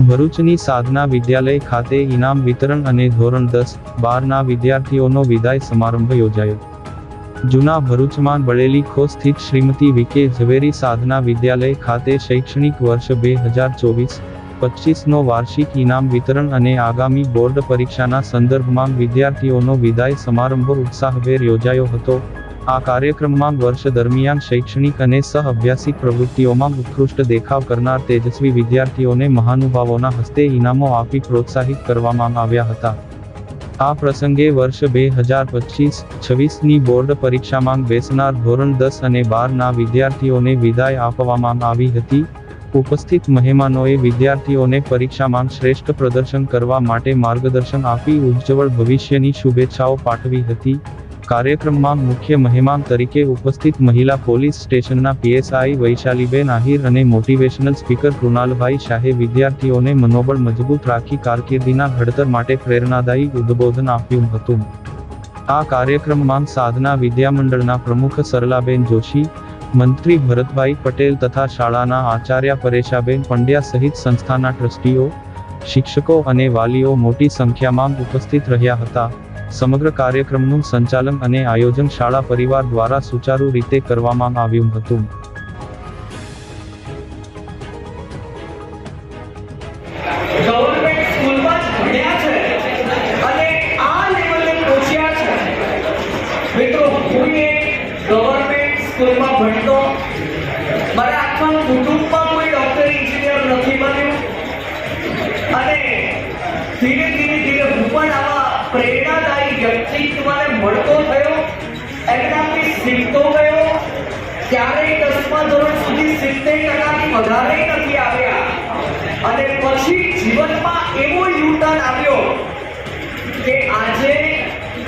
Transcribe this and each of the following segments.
ભરૂચની સાધના વિદ્યાલય ખાતે ઇનામ વિતરણ અને ધોરણ દસ, બારના વિદ્યાર્થીઓનો વિદાય સમારંભ યોજાયો. જૂના ભરૂચમાં બળેલી ખો સ્થિત શ્રીમતી વિકે ઝવેરી સાધના વિદ્યાલય ખાતે શૈક્ષણિક વર્ષ બે હજાર ચોવીસ પચીસનો વાર્ષિક ઇનામ વિતરણ અને આગામી બોર્ડ પરીક્ષાના સંદર્ભમાં વિદ્યાર્થીઓનો વિદાય સમારંભ ઉત્સાહભેર યોજાયો હતો. આ કાર્યક્રમમાં વર્ષ દરમિયાન શૈક્ષણિક અને સહ અભ્યાસી પ્રવૃત્તિઓમાં ઉત્કૃષ્ટ દેખાવ કરનાર તેજસ્વી વિદ્યાર્થીઓને મહાનુભાવોના હસ્તે ઇનામો આપી પ્રોત્સાહિત કરવામાં આવ્યા હતા. આ પ્રસંગે વર્ષ બે હજાર પચીસ છવ્વીસની બોર્ડ પરીક્ષામાં બેસનાર ધોરણ દસ અને બારના વિદ્યાર્થીઓને વિદાય આપવામાં આવી હતી. ઉપસ્થિત મહેમાનોએ વિદ્યાર્થીઓને પરીક્ષામાં શ્રેષ્ઠ પ્રદર્શન કરવા માટે માર્ગદર્શન આપી ઉજ્જવળ ભવિષ્યની શુભેચ્છાઓ પાઠવી હતી. કાર્યક્રમમાં મુખ્ય મહેમાન તરીકે ઉપસ્થિત મહિલા પોલીસ સ્ટેશનના પીએસઆઈ વૈશાલીબેન આહિર અને મોટિવેશનલ સ્પીકર કૃણાલભાઈ શાહે વિદ્યાર્થીઓને મનોબળ મજબૂત રાખી કારકિર્દીના ઘડતર માટે પ્રેરણાદાયી ઉદ્બોધન આપ્યું હતું. આ કાર્યક્રમમાં સાધના વિદ્યામંડળના પ્રમુખ સરલાબેન જોશી, મંત્રી ભરતભાઈ પટેલ તથા શાળાના આચાર્ય પરેશાબેન પંડ્યા સહિત સંસ્થાના ટ્રસ્ટીઓ, શિક્ષકો અને વાલીઓ મોટી સંખ્યામાં ઉપસ્થિત રહ્યા હતા. સમગ્ર કાર્યક્રમનું સંચાલન અને આયોજન શાળા પરિવાર દ્વારા સુચારુ રીતે કરવામાં આવ્યું હતું. પ્રેરણાદાયી વ્યક્તિત્વને મળતો થયો એમનાથી શીખતો ગયો ક્યારેય દસમા ધોરણ સુધી સિત્તેર ટકાથી વધારે નથી આવ્યા. અને પછી જીવનમાં એવો યુટર્ન આવ્યો કે આજે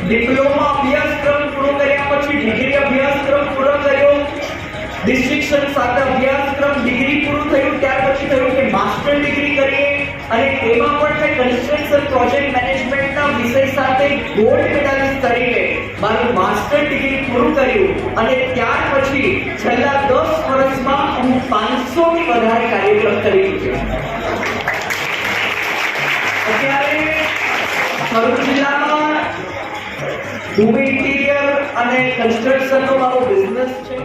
ડિપ્લોમા અભ્યાસક્રમ પૂરો કર્યા પછી ડિગ્રી અભ્યાસક્રમ પૂરો કર્યો, ડિસ્ટ્રિક્શન સાથે અભ્યાસક્રમ ડિગ્રી પૂરું થયું, ત્યાર પછી થયું કે માસ્ટર ડિગ્રી કરીએ. અને એમાં પણ મેં કન્સ્ટ્રક્શન ગોલ્ડ મેડાલિસ્ટ તરીકે મારું માસ્ટર ડિગ્રી પૂરું કર્યું અને ત્યાર પછી છેલ્લા દસ વર્ષમાં હું પાંચસો થી વધારે કાર્યક્રમ કરી ચૂક્યો. અત્યારે ભરૂચ જિલ્લામાં ભૂમિ ઇન્ટિરિયર અને કન્સ્ટ્રક્શનનો મારો બિઝનેસ છે.